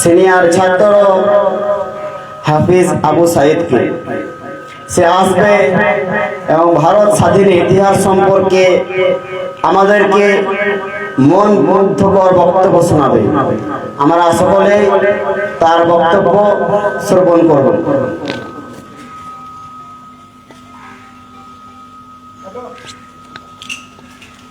Senior ছাত্র হাফিজ আবু সাইদকে। সে আসবে এবং ভারত স্বাধীন ইতিহাস সম্পর্কে আমাদেরকে মন মুগ্ধকর বক্তব্য শোনাবে। আমরা সকলে তার বক্তব্য শ্রবণ করব।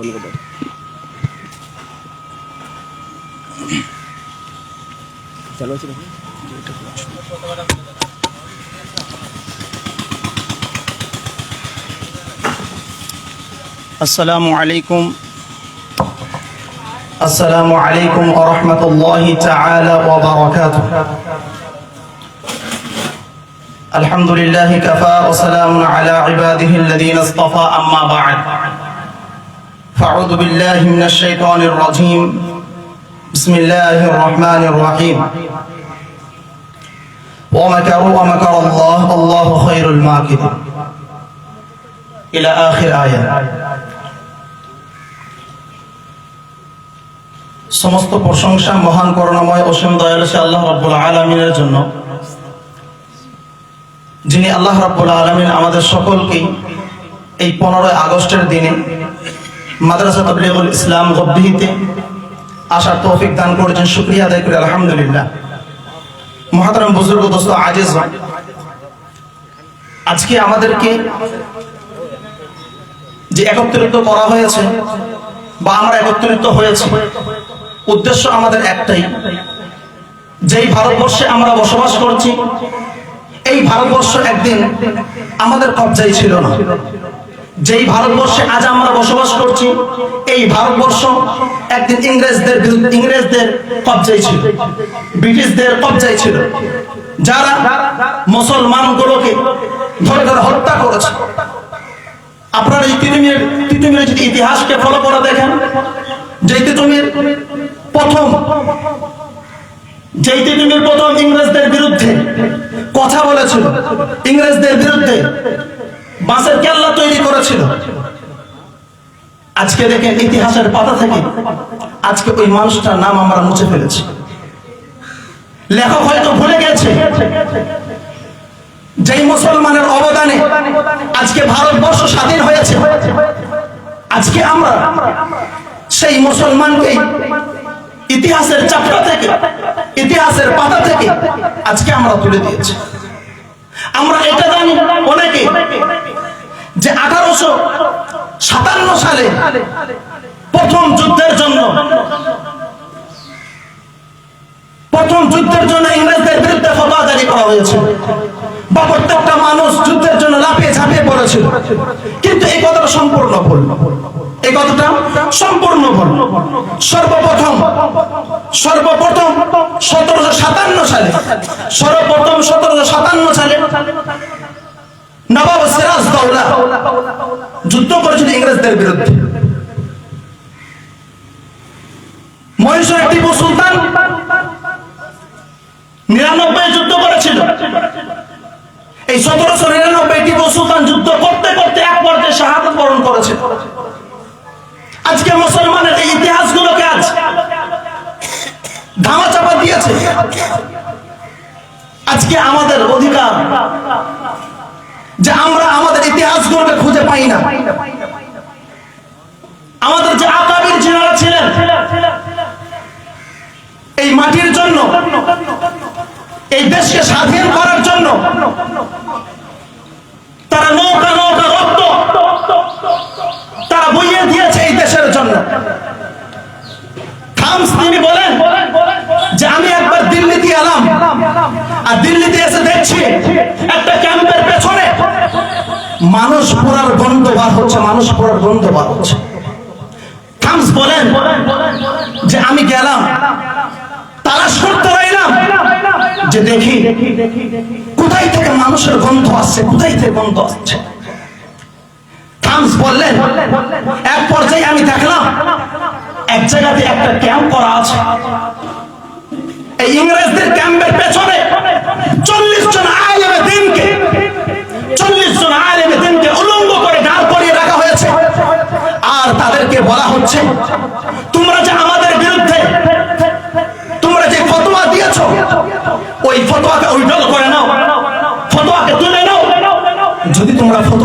বন্ধ করে দাও চালু আছে দেখো السلام عليكم السلام عليكم ورحمة الله تعالى وبركاته الحمد لله كفى وسلام على عباده الذين اصطفى أما بعد فأعوذ بالله من الشيطان الرجيم بسم الله الرحمن الرحيم ومكروا ومكر الله الله خير الماكرين إلى آخر آية সমস্ত প্রশংসা মহান করুণাময় অসীম দয়ালু সে আল্লাহ রাব্বুল আলামিনের জন্য যিনি আল্লাহ রাব্বুল আলামিন আমাদের সকলকেই এই পনেরোই আগস্টের দিনে মাদ্রাসা তাবলিগুল ইসলাম গব্বিহিতে আসার তৌফিক দান করেছেন, শুকরিয়া আদায় করি, আলহামদুলিল্লাহ। মহাতারাম বুজুর্গ দোস্ত আজিজ আজকে আমাদেরকে যে একত্রিত করা হয়েছে বা আমরা একত্রিত হয়েছে, উদ্দেশ্য আমাদের একটাই, যেই ভারতবর্ষে আমরা বসবাস করছি, এই ভারতবর্ষ একদিন আমাদের কবজায় ছিল না। যেই ভারতবর্ষে আজ আমরা বসবাস করছি, এই ভারতবর্ষ একদিন ইংরেজদের বিরুদ্ধে, ইংরেজদের কবজায় ছিল। ব্রিটিশদের কবজায় ছিল। যারা মুসলমানগুলোকে ধরে ধরে হত্যা করেছে। আপনারা এই তিতুমির তিতুমিরের যদি ইতিহাসকে ফলো করে দেখেন, যে তিতুমির প্রথম যে তিতুমির প্রথম ইংরেজদের বিরুদ্ধে কথা বলেছিল, ইংরেজদের বিরুদ্ধে বাঁশের কেল্লা তৈরি করেছিল। আজকে দেখেন ইতিহাসের পাতা থেকে আজকে ওই মানুষটার নাম আমরা মুছে ফেলেছি। লেখক হয়তো ভুলে গেছে, যেই মুসলমানের অবদানে আজকে ভারতবর্ষ স্বাধীন হয়েছে, আজকে আমরা সেই মুসলমানকে ইতিহাসের চাপটা থেকে, ইতিহাসের পাতা থেকে আজকে আমরা তুলে দিয়েছি। আমরা এটা জানি অনেকে যে আঠারোশো সাতান্ন সালে প্রথম যুদ্ধের জন্য, প্রথম যুদ্ধের জন্য ইংরেজদের বিরুদ্ধে ফতোয়া করা হয়েছে। বা প্রত্যেকটা মানুষ যুদ্ধের জন্য লাফিয়ে ঝাঁপিয়ে পড়েছিল। কিন্তু এই কথাটা সম্পূর্ণ ভুল। এই কথাটা সম্পূর্ণ ভুল। সর্বপ্রথম সর্বপ্রথম সতেরোশো সাতান্ন সালে, সর্বপ্রথম সতেরোশো সাতান্ন নবাব সিরাজ দৌলা যুদ্ধ করেছিল ইংরেজদের বিরুদ্ধে। মহীশূর টিপু সুলতান নিরানব্বই যুদ্ধ করেছিল। এই সতেরোশো নিরানব্বই টিপু সুলতান যুদ্ধ করতে করতে এক পর্যায়ে শাহাদত বরণ করেছে। আজকে মুসলমানের এই ইতিহাসগুলোকে আজ ধামা চাপা দিয়েছে। আজকে আমাদের অধিকার যে আমরা আমাদের ইতিহাসগুলোকে খুঁজে পাই না। আমাদের যে আকাবির যিনারা ছিলেন, এই মাটির জন্য, এই দেশকে স্বাধীন করার জন্য তারা নৌকা নৌকা, রক্ত তারা বইয়ে দিয়েছে এই দেশের জন্য। খামস তিনি বলেন আর দিল্লিতে এসে দেখছি একটা ক্যাম্পের পেছনে মানুষ পোড়ার গন্ধ বার হচ্ছে, মানুষ পোড়ার গন্ধ বার হচ্ছে। খামস বলেন যে আমি গেলাম তালাশ করতে যে দেখি, কোথায় থেকে মানুষের গন্ধ আসছে, কোথায় থেকে গন্ধ আসছে? থামস বললেন, এক পর্যায়ে আমি দেখলাম, এক জায়গাতে একটা ক্যাম্প করা আছে। এই ইংরেজদের ক্যাম্পের পেছনে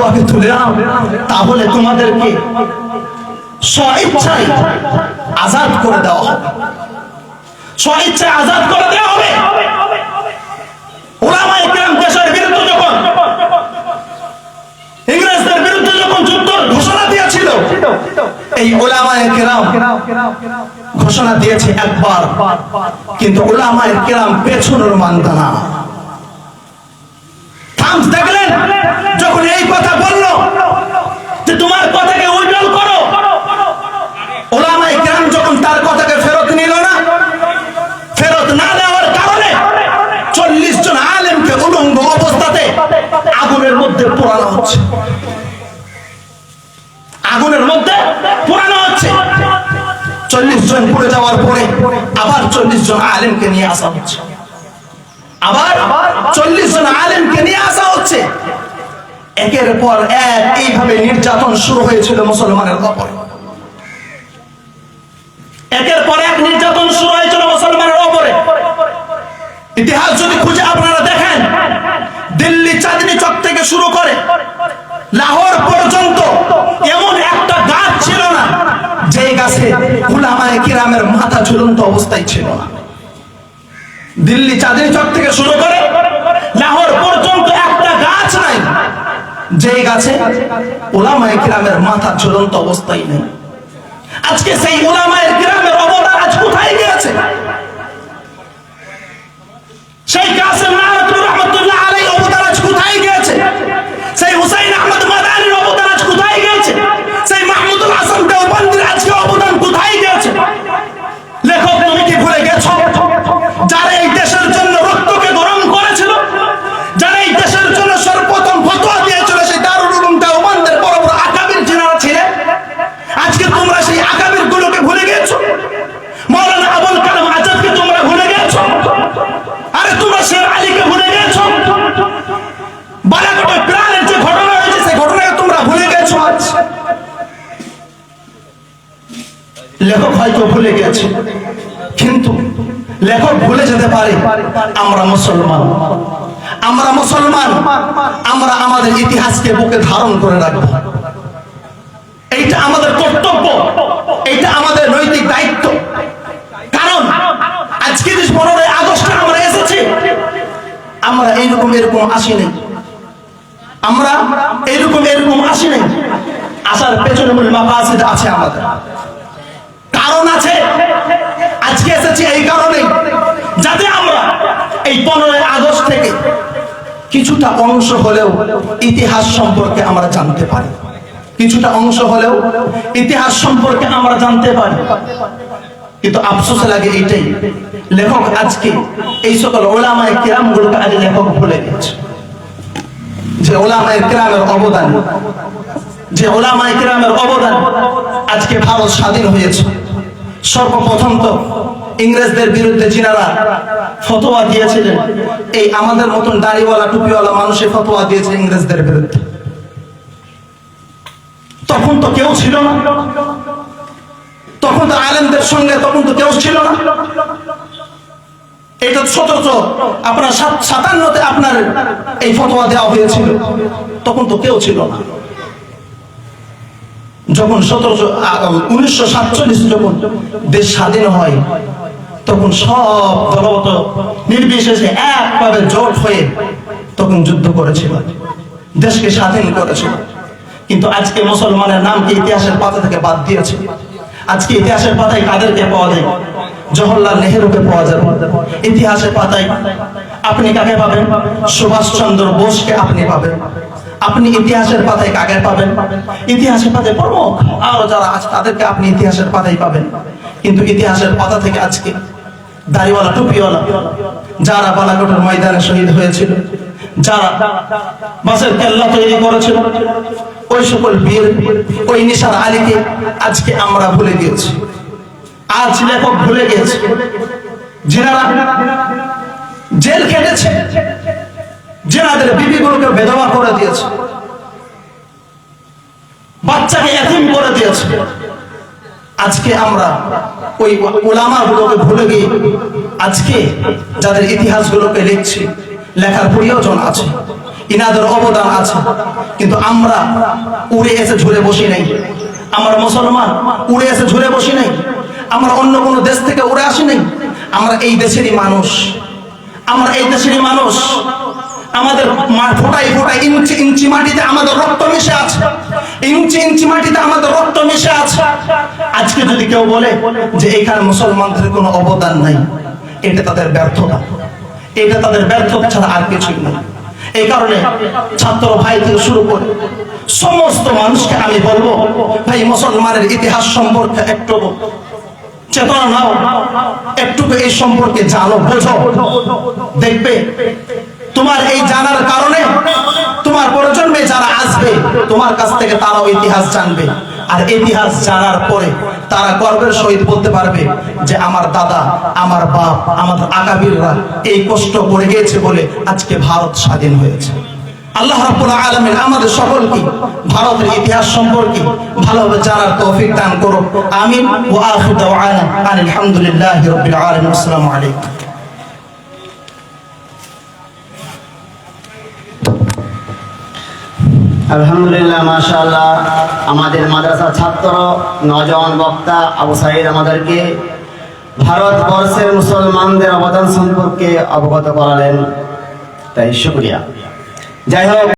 ফতোয়াকে তুলে নাও তাহলে তোমাদেরকে স্বইচ্ছায় আজাদ করে দেওয়া হবে। স্বইচ্ছায় আজাদ করে দেওয়া হবে। ঘোষণা দিয়েছে একবার। কিন্তু যখন এই কথা বলল যে তোমার কথাকে উইড্রল করো ওলামায়ে কেরাম যখন তার কথাকে ফেরত নিল না ফেরত না দেওয়ার কারণে চল্লিশ জন আলেমকে উলঙ্গ অবস্থাতে আগুনের মধ্যে পোড়ানো হচ্ছে। আগুনের মধ্যে পোড়ানো হচ্ছে। চল্লিশ জন পড়ে যাওয়ার পরে আবার চল্লিশ জন আলেমকে নিয়ে আসা হচ্ছে। আবার চল্লিশ জন আলেমকে নিয়ে আসা হচ্ছে। একের পর এক এইভাবে নির্যাতন শুরু হয়েছিল মুসলমানের উপরে একের পর এক নির্যাতন শুরু হয়েছিল মুসলমানের উপরে ইতিহাস যদি খুঁজে আপনারা লাহোর পর্যন্ত এমন একটা গাছ ছিল না যে গাছে উলামায়ে কিরামের মাথা ঝুলন্ত অবস্থায় ছিল না। দিল্লি চাঁদনি চক থেকে শুরু করে লাহোর পর্যন্ত একটা গাছ নাই যে গাছে ওলামায়ে কিরামের মাথা ঝুলন্ত অবস্থায় নেই। আজকে সেই ওলামায়ের গ্রামের অবদান আজ কোথায় গিয়েছে? সেই কাসেম লেখক হয়তো ভুলে গেছে। কিন্তু লেখক ভুলে যেতে পারে, আমরা মুসলমান। আমরা মুসলমান, আমরা আমাদের ইতিহাসকে বুকে ধারণ করে রাখব। এইটা আমাদের কর্তব্য, এইটা আমাদের নৈতিক দায়িত্ব। কারণ আজকে যে পনেরোই আগস্টে আমরা এসেছি, আমরা এইরকম এরকম আসি নাই। আমরা এরকম আসি নাই। আসার পেছনে মূল মাকাসিদ আছে আমাদের। কারণ আছে। আজকে এসেছি এই কারণে যাতে আমরা এই পনেরোই আগস্ট থেকে কিছুটা অংশ হলেও ইতিহাস সম্পর্কে আমরা জানতে পারি। কিছুটা অংশ হলেও ইতিহাস সম্পর্কে আমরা জানতে পারি। কিন্তু আফসোস লাগে এইটাই। লেখক আজকে এই সকল ওলামায় কিরাম গুলোকে আজ লেখক ভুলে গেছে যে ওলামায় কিরামের অবদান, যে ওলামায় কিরামের অবদান আজকে ভারত স্বাধীন হয়েছে। সর্বপ্রথম তো ইংরেজদের বিরুদ্ধে যিনারা ফতোয়া দিয়েছিলেন, এই আমাদের মতন দাড়িওয়ালা, টুপিওয়ালা মানুষের ফতোয়া দিয়েছে ইংরেজদের বিরুদ্ধে। তখন তো কেউ ছিল না। তখন তো আলেমদের সঙ্গে তখন তো কেউ ছিল না। এটা সতেরোশো আপনার সাত- সাতান্নতে আপনার এই ফতোয়া দেওয়া হয়েছিল। তখন তো কেউ ছিল না। যখন সতেরোশো উনিশশো সাতচল্লিশ যখন দেশ স্বাধীন হয়, তখন সব দলগত নির্বিশেষে একভাবে জোট হয়ে তখন যুদ্ধ করেছিল, দেশকে স্বাধীন করেছিল। কিন্তু আজকে মুসলমানের নামকে ইতিহাসের পাতা থেকে বাদ দিয়েছে। আজকে ইতিহাসের পাতায় কাদেরকে পাওয়া যায়? জওহরলাল নেহরুকে পাওয়া যাবে। ইতিহাসের পাতায় আপনি কাকে পাবেন? সুভাষ চন্দ্র বোসকে আপনি পাবেন। আপনি ইতিহাসের পাতায় কাকে পাবেন? ইতিহাসের পাতায় প্রমুখ আরও যারা আছে, তাদেরকে আপনি ইতিহাসের পাতায় পাবেন। কিন্তু ইতিহাসের পাতা থেকে আজকে দাড়িওয়ালা, টুপিওয়ালা, যারা বালাকোটের ময়দানে শহীদ হয়েছিল, যারা বাসের কেল্লা তৈরি করেছিল, ওই সকল বীর, ওই নিশার আলীকে আজকে আমরা ভুলে গিয়েছি। আজ লেখক ভুলে গিয়েছে। যিনারা জেল খেটেছে। যেনাদের বিবিগুলোকে বেদবা করে দিয়েছে। বাচ্চাকে এতিম করে দিয়েছে। আজকে আমরা ওই ওলামা গুলোকে ভুলে গিয়ে আজকে যাদের ইতিহাসগুলোকে লিখছি, লেখার প্রয়োজন আছে, ইনাদের অবদান আছে, কিন্তু আমরা উড়ে এসে ঝুলে বসি নাই। আমরা মুসলমান উড়ে এসে ঝুলে বসি নাই। আমরা অন্য কোনো দেশ থেকে উড়ে আসি নাই। আমরা এই দেশেরই মানুষ। আমরা এই দেশেরই মানুষ। আমাদের ফোটাই ফোটাই ইঞ্চি ইঞ্চি মাটিতে আমাদের রক্ত মিশে আছে। ইঞ্চি ইঞ্চি মাটিতে আমাদের রক্ত মিশে আছে। আজকে যদি কেউ বলে যে এখানে মুসলমানদের কোনো অবদান নাই, এটা তাদের ব্যর্থতা। এটা তাদের ব্যর্থতা ছাড়া আর কিছুই নয় এই কারণে ছাত্র ভাই থেকে শুরু করে সমস্ত মানুষকে আমি বলব, ভাই, মুসলমানের ইতিহাস সম্পর্কে একটু চেতনা নাও। একটু এই সম্পর্কে জানো, বোঝো। দেখবে, তোমার এই জানার কারণে তোমার প্রজন্মে যারা আসবে, তোমার কাছ থেকে তারাও ইতিহাস জানবে। আর ইতিহাস জানার পরে তারা গর্বের সহিত বলতে পারবে যে, আমার দাদা, আমার বাপ, আমাদের আগামীরা এই কষ্ট করে গিয়েছে বলে আজকে ভারত স্বাধীন হয়েছে। আল্লাহ রাব্বুল আলামিন আমাদের সকলকে ভারতের ইতিহাস সম্পর্কে ভালোভাবে জানার তৌফিক দান করুন আমিন। ওয়া আখিরু দাওয়ানা আনিল হামদুলিল্লাহি রাব্বিল আলামিন। আসসালামু আলাইকুম। আলহামদুলিল্লাহ, মাশাআল্লাহ। আমাদের মাদ্রাসা ছাত্র নজন বক্তা আবু সাইদ আমাদেরকে ভারতবর্ষের মুসলমানদের অবদান সম্পর্কে অবগত করালেন। তাই শুক্রিয়া। যাই হোক